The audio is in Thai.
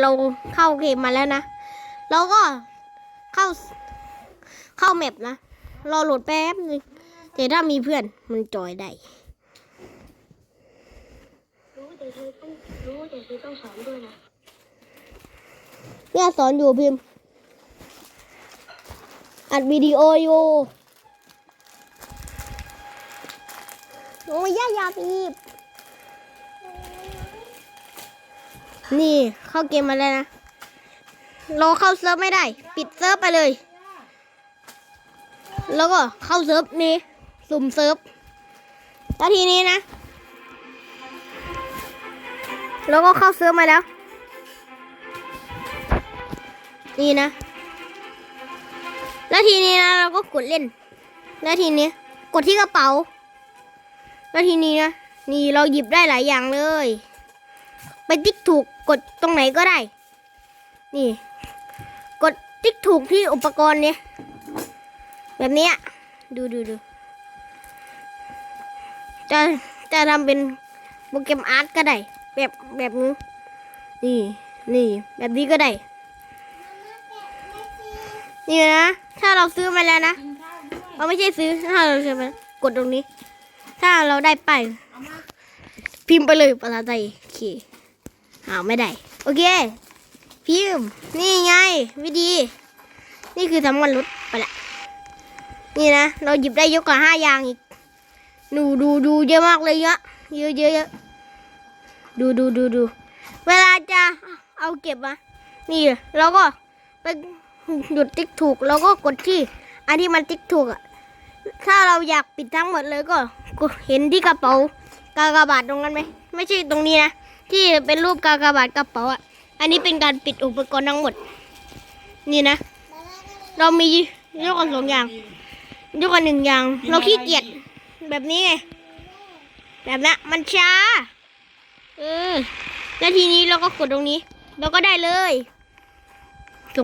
เราเข้าเกมมาแล้วนะเราก็เข้าเข้าแมปนะ รอโหลดแป๊บนึงแต่ถ้ามีเพื่อนมันจอยได้รู้แต่เธอต้องรู้แต่เธอต้องสอนด้วยนะเนี่ยสอนอยู่พิมพ์ อัดวิดีโออยู่โอ้ยย่าอย่าบีบ นี่เข้าเกมมาแล้วนะเราเข้าเซิร์ฟไม่ได้ ปิดเซิร์ฟไปเลย แล้วก็เข้าเซิร์ฟนี้สุ่มเซิร์ฟแล้วทีนี้นะ แล้วก็เข้าเซิร์ฟมาแล้ว นี่นะ แล้วทีนี้นะเราก็กดเล่น แล้วทีนี้กดที่กระเป๋า แล้วทีนี้นะ นี่เราหยิบได้หลายอย่างเลย ไปติ๊กถูกกดตรงไหนก็ได้ นี่ กดติ๊กถูกที่อุปกรณ์เนี่ยแบบนี้ดูดูดูจะจะทำเป็นโปรแกรมอาร์ตก็ได้ แบบแบบนี้นี่นี่แบบนี้ก็ได้ นี่นะ ถ้าเราซื้อมาแล้วนะเราไม่ใช่ซื้อถ้าเราซื้อมากดตรงนี้ ถ้าเราได้ไป พิมพ์ไปเลยภาษาไทยโอเค หาไม่ได้ โอเค พิมนี่ไง วิธี นี่คือทำมันลดไปละ นี่นะ เราหยิบได้เยอะกว่าห้าอย่างอีก ดูดูดูเยอะมากเลยเยอะเยอะเยอะเยอะดูดูดูดู เวลาจะเอาเก็บมา นี่เราก็ไปหยุดติ๊กถูกแล้วก็กดที่ อันที่มันติ๊กถูกอะถ้าเราอยากปิดทั้งหมดเลยก็เห็นที่กระเป๋ากากบาทตรงนั้นไหม ไม่ใช่ตรงนี้นะ ที่เป็นรูปกากบาทกระเป๋าอะ อันนี้เป็นการปิดอุปกรณ์ทั้งหมด นี่นะ เรามียกกันสองอย่างยกกันหนึ่งอย่าง เราขี้เกียจแบบนี้ไง แบบนั้นมันช้า เออ แล้วทีนี้เราก็กดตรงนี้ เราก็ได้เลย